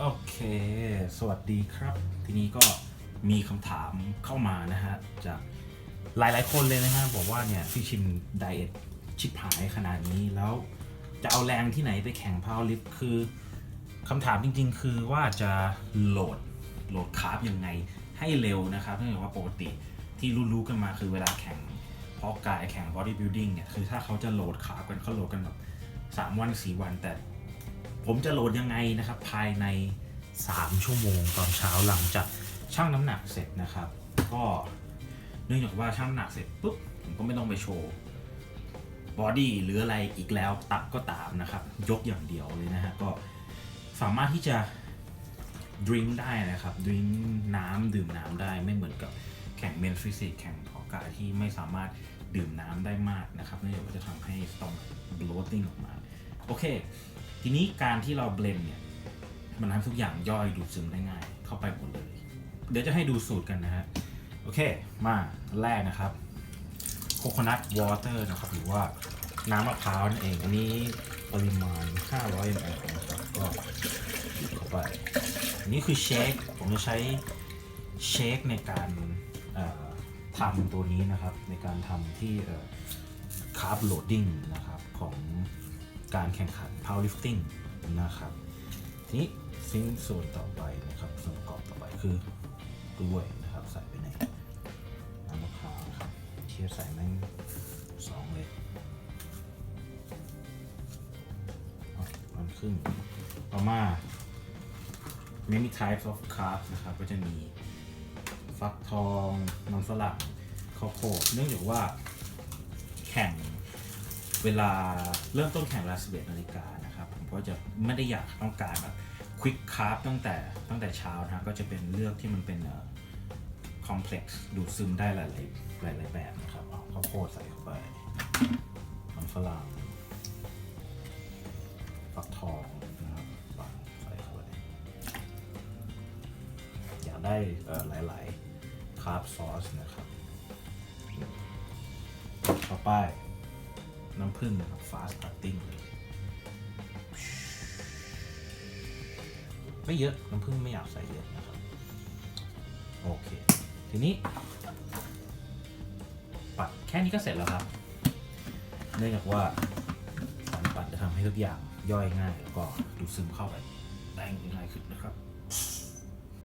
โอเค สวัสดีครับ ทีนี้ก็มีคำถามเข้ามานะฮะ จากหลายๆคนเลยนะฮะ บอกว่าเนี่ยพี่ชิมไดเอทชิบหายขนาดนี้แล้วจะเอาแรงที่ไหนไปแข่งพาวลิฟคือคำถามจริงๆ คือว่าจะโหลดโหลดคาร์บยังไงให้เร็วนะครับเนื่องจากว่าปกติที่รู้ๆกันมาคือเวลาแข่งเพาะกายแข่งบอดี้บิ l ดิ้งเนี่ยคือถ้าเขาจะโหลดคาร์บกันเขาโหลดกันแบบสามวันสี่วันแต่ ผมจะโหลดยังไงนะครับภายใน 3 ชั่วโมงตอนเช้าหลังจากชั่งน้ำหนักเสร็จนะครับ ก็เนื่องจากว่าชั่งน้ำหนักเสร็จปุ๊บผมก็ไม่ต้องไปโชว์บอดี้หรืออะไรอีกแล้วตับก็ตามนะครับ ยกอย่างเดียวเลยนะฮะก็สามารถที่จะดื่มได้นะครับดื่มน้ำดื่มน้ำได้ไม่เหมือนกับแข่งเมนฟิสิกแข่งเพอกาที่ไม่สามารถดื่มน้ำได้มากนะครับเนื่องจากว่าจะทำให้สตอม bloating ออกมา โอเค ทีนี้การที่เราเบลนเนี่ยมันทำทุกอย่างย่อยดูดซึมได้ง่าย เข้าไปหมดเลย เดี๋ยวจะให้ดูสูตรกันนะฮะ โอเค มาแรกนะครับโคโคนัทวอเตอร์นะครับ หรือว่าน้ำมะพร้าวนั่นเอง อันนี้ปริมาณ 500 ml นะครับ ก็เข้าไป อันนี้คือเชค ผมจะใช้เชคในการทำตัวนี้นะครับ ในการทำที่คาร์บโหลดดิ้งนะครับของ การแข่งขัน powerlifting นะครับ ทีนี้สิ่งส่วนต่อไปนะครับส่วนประกอบต่อไปคือกล้วยนะครับ ใส่ไปในน้ำมะพร้าวครับเชียร์ใส่แม่งสองเลยอะมันครึ่งต่อมา many types of carbs นะครับ ก็จะมีฟักทองมันฝรั่งข้าวโพดเนื่องจากว่าแข่ง เวลาเริ่มต้นแข่งเวลา11นาฬิกานะครับผมก็จะไม่ได้อยากต้องการแบบ quick carb ตั้งแต่ตั้งแต่เช้านะก็จะเป็นเลือกที่มันเป็นเอ่อ complex ดูดซึมได้หลายหลายหลายๆแบบนะครับเอาข้าวโพดใส่เข้าไปมันฝรั่งฟักทองนะครับใส่เข้าไปอยากได้เอ่อหลายๆคาร์บซอสนะครับ ต่อไป น้ำผึ้งนะครับ fast cutting ไม่เยอะ น้ำผึ้งไม่อยากใส่เยอะนะครับ โอเค ทีนี้ ปัดแค่นี้ก็เสร็จแล้วครับ เนื่องจากว่าการปัดจะทำให้ทุกอย่างย่อยง่าย แล้วก็ดูซึมเข้าไปได้ง่ายขึ้นนะครับ